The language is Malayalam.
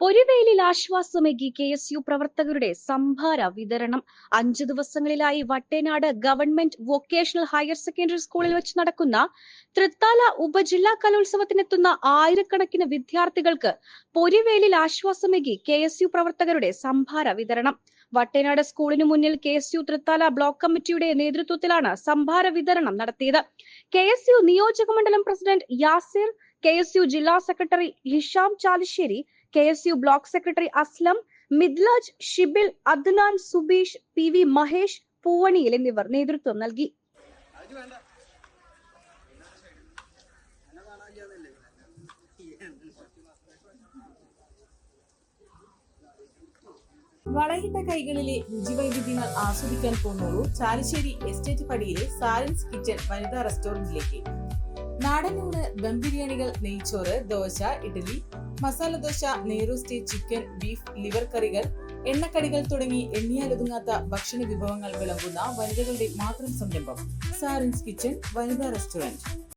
പൊരുവേലിൽ ആശ്വാസമേകി കെ എസ് യു പ്രവർത്തകരുടെ സംഭാര വിതരണം. അഞ്ചു ദിവസങ്ങളിലായി Vattenad government vocational higher secondary സ്കൂളിൽ വെച്ച് നടക്കുന്ന തൃത്താല ഉപജില്ലാ കലോത്സവത്തിനെത്തുന്ന ആയിരക്കണക്കിന് വിദ്യാർത്ഥികൾക്ക് പൊരുവേലിൽ ആശ്വാസമേകി കെ എസ് യു പ്രവർത്തകരുടെ സംഭാര വിതരണം. വട്ടേനാട് സ്കൂളിനു മുന്നിൽ K S U Thrithala block കമ്മിറ്റിയുടെ നേതൃത്വത്തിലാണ് സംഭാര വിതരണം നടത്തിയത്. കെ എസ് യു നിയോജക മണ്ഡലം president Yasir K S U ജില്ലാ secretary Hisham Chalissery K S U block secretary Aslam Midlaj Shibil Adnan Subeesh P V Mahesh പൂവണിയിൽ എന്നിവർ നേതൃത്വം നൽകി. വളയിട്ട കൈകളിലെ രുചിവൈവിധ്യങ്ങൾ ആസ്വദിക്കാൻ പോകുന്നു ചാലിശ്ശേരി എസ്റ്റേറ്റ് പടിയിലെ സാരൻസ് കിച്ചൺ വനിതാ റെസ്റ്റോറന്റിലേക്ക് നാടനൂണ് ദം ബിരിയാണികൾ നെയ്ച്ചോറ് ദോശ ഇഡലി മസാല ദോശ നെയ്റോസ്റ്റി ചിക്കൻ ബീഫ് ലിവർ കറികൾ എണ്ണക്കടികൾ തുടങ്ങി എണ്ണിയാലൊതുങ്ങാത്ത ഭക്ഷണ വിഭവങ്ങൾ വിളമ്പുന്ന വനിതകളുടെ മാത്രം സംരംഭം സാറിൻസ് കിച്ചൺ വനിതാ റെസ്റ്റോറന്റ്.